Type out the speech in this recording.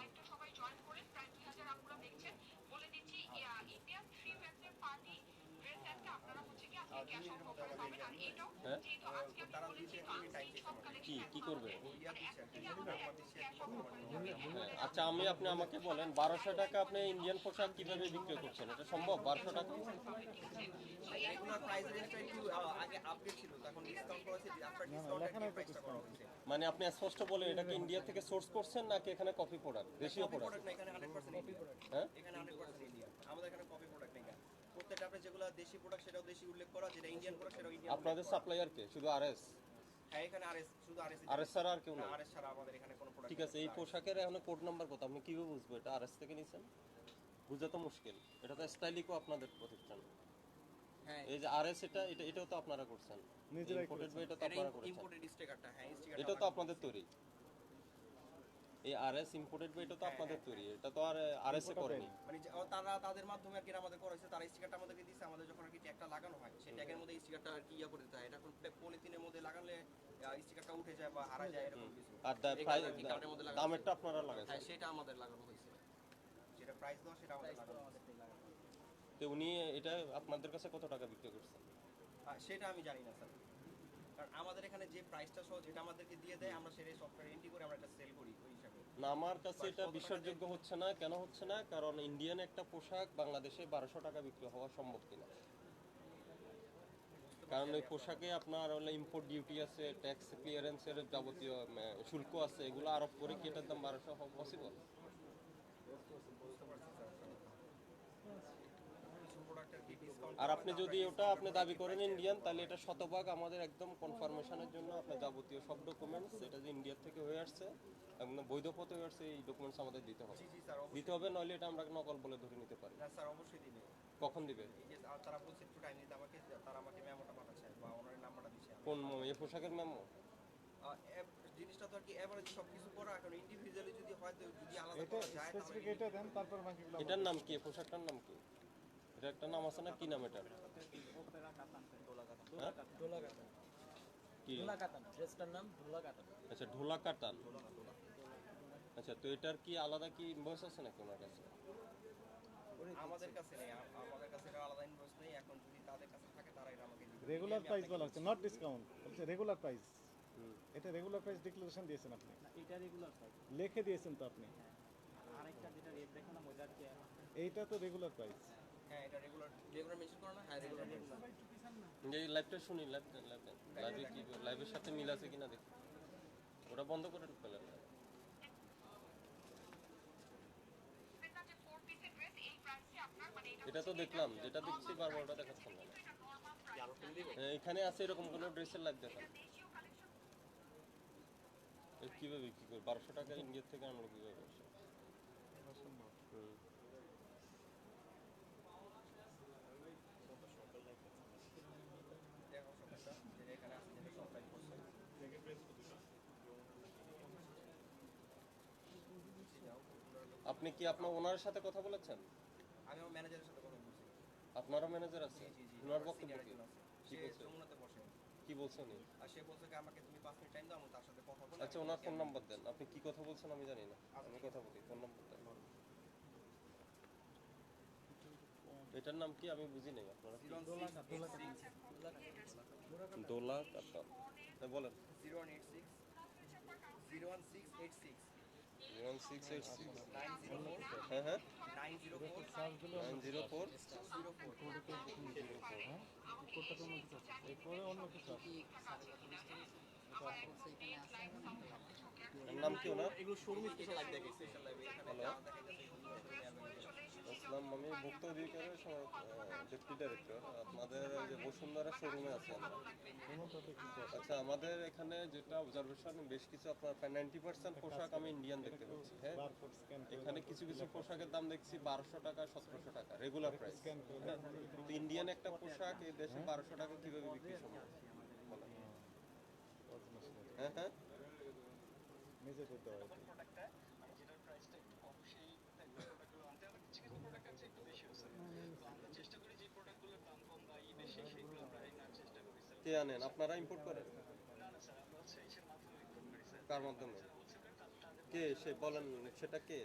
কিন্তু সবাই জয়েন করেন প্রায় দুই হাজার আপনারা দেখছেন বলে দিচ্ছি ইন্ডিয়ান থ্রি ফিফথের পার্টি ড্রেস আপনারা হচ্ছে কি আজকে ক্যাশ আউট অফারে পাবেন আর এটাও? যেহেতু সব কালেকশন করবে মানে আচ্ছা আমি আপনি আমাকে বলেন বারোশো টাকা আপনি ইন্ডিয়ান পোশাক কীভাবে বিক্রি করছেন? এটা সম্ভব? বারোশো টাকা? মানে আপনি স্পষ্ট বলে এটা কি ইন্ডিয়া থেকে সোর্স করছেন নাকি এখানে কপি প্রোডাক্ট দেশীয় প্রোডাক্ট প্রোডাক্ট না এখানে 100% ইন্ডিয়া হ্যাঁ? এখানে আমাদের এখানে কপি প্রোডাক্ট নেই প্রত্যেকটা আপনি যেগুলো দেশি প্রোডাক্ট সেটাও দেশি উল্লেখ করা যেটা ইন্ডিয়ান প্রোডাক্ট সেটাও ইন্ডিয়ান আপনাদের সাপ্লাইয়ার কে? শুধু আরএস হ্যাঁ এখানে আরএস শুধু আরএস আরএস ছাড়া আর কেউ নেই। আরএস ছাড়া আমাদের এখানে কোনো প্রোডাক্ট ঠিক আছে এই পোশাকের এখন কোড নাম্বার কত? আপনি কীভাবে বুঝব এটা? আরএস থেকে নিছেন? বুঝা তো মুশকিল। এটা তো স্টাইলিকও আপনাদের প্রতিষ্ঠান। হ্যাঁ। এই যে আরএস এটা এটা এটাও তো আপনারা করছেন। ইম্পোর্টেড এটা তো আপনারা করেছেন। ইম্পোর্টেড স্টিকারটা হ্যাঁ স্টিকারটা এটা তো আপনাদের তৈরি। এই আরএস ইম্পোর্টেড এটা তো আপনাদের তৈরি এটা তো আর আরএস এ করেনি মানে তারা তাদের মাধ্যমে আর কি আমাদের করেছে তারা স্টিকারটা আমাদেরকে দিচ্ছে আমাদের যখন আর কি ট্যাগটা লাগানো হয় সেই ট্যাগের মধ্যে স্টিকারটা আর কি ইয়া করে দিতে হয়। এটা পলিথিনের মধ্যে লাগালে স্টিকারটা উঠে যায় বা হারা যায় এরকম কিছু। আর দামেরটা আপনারা লাগাইছেন। হ্যাঁ সেটা আমাদের লাগানো হয়েছে। যেটা প্রাইস দেওয়া সেটা আমাদের লাগানো তো উনি এটা আপনাদের কাছে কত টাকা বিক্রি করছেন সেটা আমি জানি না স্যার। কারণ আমাদের এখানে যে প্রাইসটা সহ যেটা আমাদেরকে দিয়ে দেয় আমরা সেটাই সফটওয়্যার এন্ট্রি করে আমরা এটা সেল করি ওই হিসাবে। না আমার কাছে এটা বিশ্বাসযোগ্য হচ্ছে না কেন হচ্ছে না? কারণ ইন্ডিয়ান একটা পোশাক বাংলাদেশে বারোশো টাকা বিক্রি হওয়া সম্ভব কিনা। কারণ ওই পোশাকে আপনার হলে ইম্পোর্ট ডিউটি আছে ট্যাক্স ক্লিয়ারেন্সের যাবতীয় শুল্ক আছে এগুলো আরোপ করে কি এটার দাম বারোশো হওয়া পসিবল কিছু প্রোডাক্টের কি ডিসকাউন্ট আর আপনি যদি ওটা আপনি দাবি করেন ইন্ডিয়ান তাহলে এটা শতভাগ আমাদের একদম কনফার্মেশনের জন্য আপনার যাবতীয় সব ডকুমেন্টস এটা যে ইন্ডিয়া থেকে হয়ে আসছে একদম বৈধ পথে হয়ে আসছে এই ডকুমেন্টস আমাদের দিতে হবে। দিতে হবে নইলে এটা আমরা নকল বলে ধরে নিতে পারি। স্যার অবশ্যই দিবে। কখন দিবে? তারা বলছে একটু টাইম দিতে আমাকে তারা আমাকে মেমোটা পাঠাচ্ছে বা ওনার নাম্বারটা দিচ্ছে কোন পোশাকের মেমো জিনিসটা তো আর কি এভারেজ সব কিছু করা এখন ইন্ডিভিজুয়ালি যদি হয় তো যদি আলাদা করা যায় তাহলে এটা দেন তারপর বাকিগুলো এটার নাম কি? পোশাকটার নাম কি? এটা একটা নাম আছে না? কি নাম এটার হ্যাঁ? কি? ধুলা কাতান ড্রেসটার নাম ধুলা কাতান আচ্ছা ঢোলা কাটান আচ্ছা তো এটার কি আলাদা কি ইনভয়েস আছে নাকি ওনার কাছে? আমাদের কাছে নেই আমাদের কাছে আলাদা ইনভয়েস নেই এখন যদি তাদের কাছে থাকে তারা এটা আমাকে রেগুলার প্রাইস বলা হচ্ছে নট ডিসকাউন্ট বলছে রেগুলার প্রাইস এটা রেগুলার প্রাইস ডিক্লারেশন দিয়েছেন আপনি। এটা রেগুলার প্রাইস লিখে দিয়েছেন তো আপনি। আরেকটা যেটা রেট দেখো ওইটার এইটা তো রেগুলার প্রাইস হ্যাঁ এটা রেগুলার রেগুলার মেনশন করো না হ্যাঁ রেগুলার এই লাইভটা শুনি লাইভটা লাইভটা লাইভে কি লাইভের সাথে মিল আছে কিনা দেখি। ওটা বন্ধ করে ফেলেন এটা যে ফোর পিসের ড্রেস এই প্রাইসে আপনার মানে এটা তো দেখলাম যেটা দেখছি বারবার ওটা দেখাচ্ছেন না। হ্যাঁ, এখানে আছে এরকম কোনো ড্রেসের লাইভ কালেকশন কীভাবে বিক্রি করবে বারোশো টাকা ইন্ডিয়ার থেকে আনলো কীভাবে? হুম। দেখো সবটা যেটা এখানে আছে যেটা সব টাইপ করছে আপনি কি আপনার ওনার সাথে কথা বলেছেন? আমি আমার ম্যানেজারের সাথে কথা বলছি। আপনারও ম্যানেজার আছে? জি জি ওনার বক্তব্য কি? কি সে বলছে? যমুনাতে বসে। কি বলছেন উনি? আর সে বলছে আমাকে তুমি পাঁচ মিনিট টাইম দাও আমি তার সাথে কথা বলে আচ্ছা ওনার ফোন নাম্বার দেন। আপনি কি কথা বলছেন আমি জানি না। আমি কথা বলি ফোন নাম্বার দেন। এটার নাম কি? আমি বুঝি নাই আপনারা। কি? দোলা কাতান হ্যাঁ বলেন। Zero one eight six zero one six eight six one six eight six হ্যাঁ হ্যাঁ নাইন জিরো ফোর এরপরে অন্য কিছু নাম কি ওনার এগুলো শোরুম স্পেশাল লাইভ দেখে স্পেশাল লাইভ এখানে আসসালাম আমি ভুক্ত অধিকারের ডেপুটি ডাইরেক্টর আপনাদের যে বসুন্ধরা শোরুমে আছে আচ্ছা আমাদের এখানে যেটা অবজারভেশন বেশ কিছু আপনার প্রায় নাইনটি পার্সেন্ট পোশাক আমি ইন্ডিয়ান দেখতে পাচ্ছি হ্যাঁ? এখানে কিছু কিছু পোশাকের দাম দেখছি বারোশো টাকা, সতেরোশো টাকা রেগুলার প্রাইস তো ইন্ডিয়ান একটা পোশাক এই দেশে বারোশো টাকা কীভাবে বিক্রি সম্ভব? হ্যাঁ হ্যাঁ? কি। আনেন। আপনারা ইম্পোর্ট করেন? কার মাধ্যমে? কে সে? বলেন সেটা কে?